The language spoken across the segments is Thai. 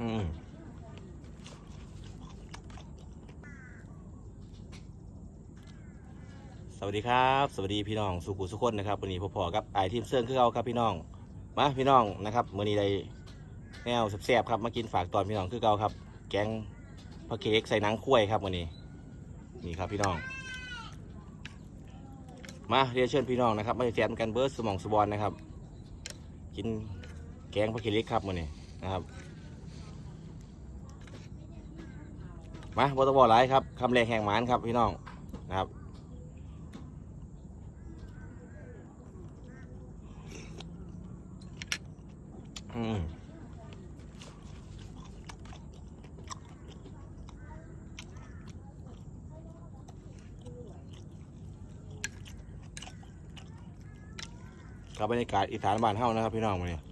อืมสวัสดีครับ สวัสดีพี่น้องสุขุสุขคนนะครับวันนี้พอๆกับไอทีมเซิร์งคือเอาครับพี่น้องมาพี่น้องนะครับมื่อนี้ได้แนวแซ่บๆครับมากินฝากตอนพี่น้องคือเก่าครับ แกงพะเค้กใส่นังคุ้วยครับวันนี้นี่ครับพี่น้อง มาเรียนเชิญพี่น้องนะครับมาแจมกันเบิร์ดสมองสบอนนะครับ กินแกงพะเค้กครับวันนี้นะครับ มาบอตบอหลายครับคำแรงแห่งหมานครับพี่น้องนะครับอืมกับบรรยากาศอีสานบ้านเฮานะครับพี่น้องมาเนี่ย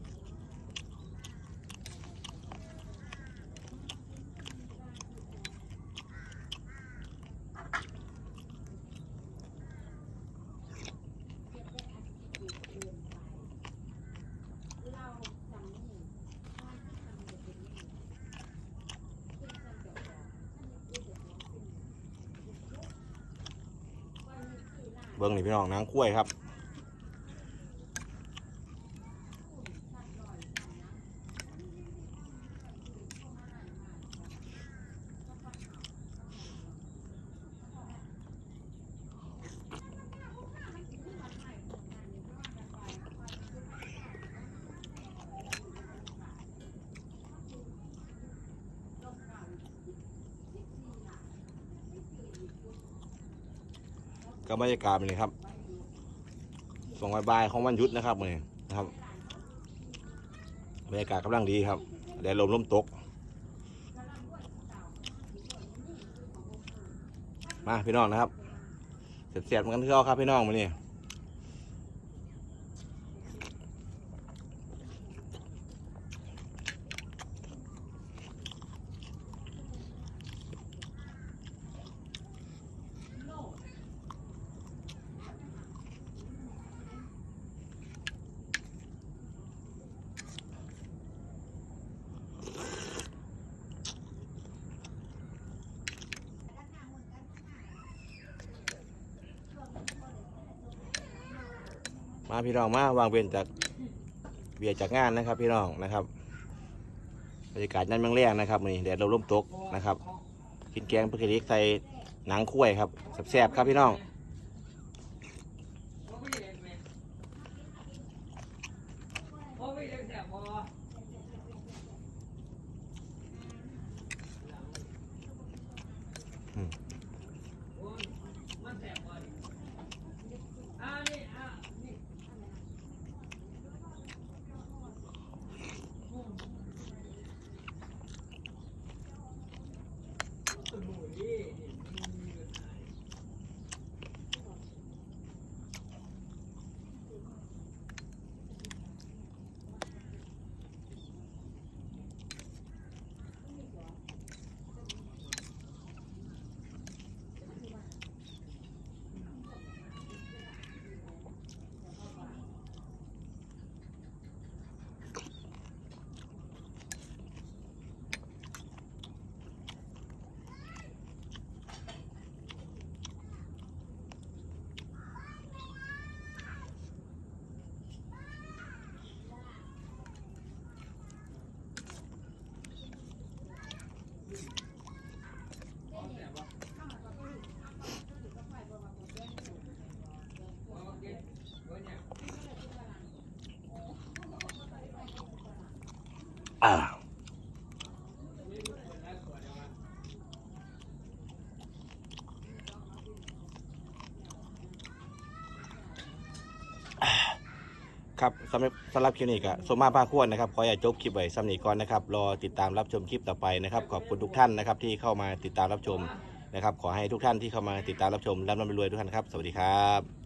เบิ้งนี่พี่น้องนางกล้วยครับ ก็บรรยากาศเป็นไงครับส่งบายๆของวันหยุดนะครับมือนะครับบรรยากาศกำลังดีครับแดดลมลมตก มาพี่น้องนะครับเสียดๆเหมือนกันที่เราครับพี่น้องมานี่ มาพี่น้องมาวางเวียนจากเบียจากงานนะครับ พี่น้องนะครับบรรยากาศนั่นเมืองแรงนะครับนี่แดดลมลมตกนะครับ กินแกงปลาเค็กใส่หนังคุ้วยครับแซ่บๆครับพี่น้อง อ่า ครับสำหรับสำหรับคลิปนี้ก็สมมาภาคควรนะครับขออย่าจบคลิปไว้สำนีก่อนนะครับรอติดตามรับชมคลิปต่อไปนะครับขอบคุณทุกท่านนะครับที่เข้ามาติดตามรับชมนะครับขอให้ทุกท่านที่เข้ามาติดตามรับชมร่ำรวยทุกท่านครับ สวัสดีครับ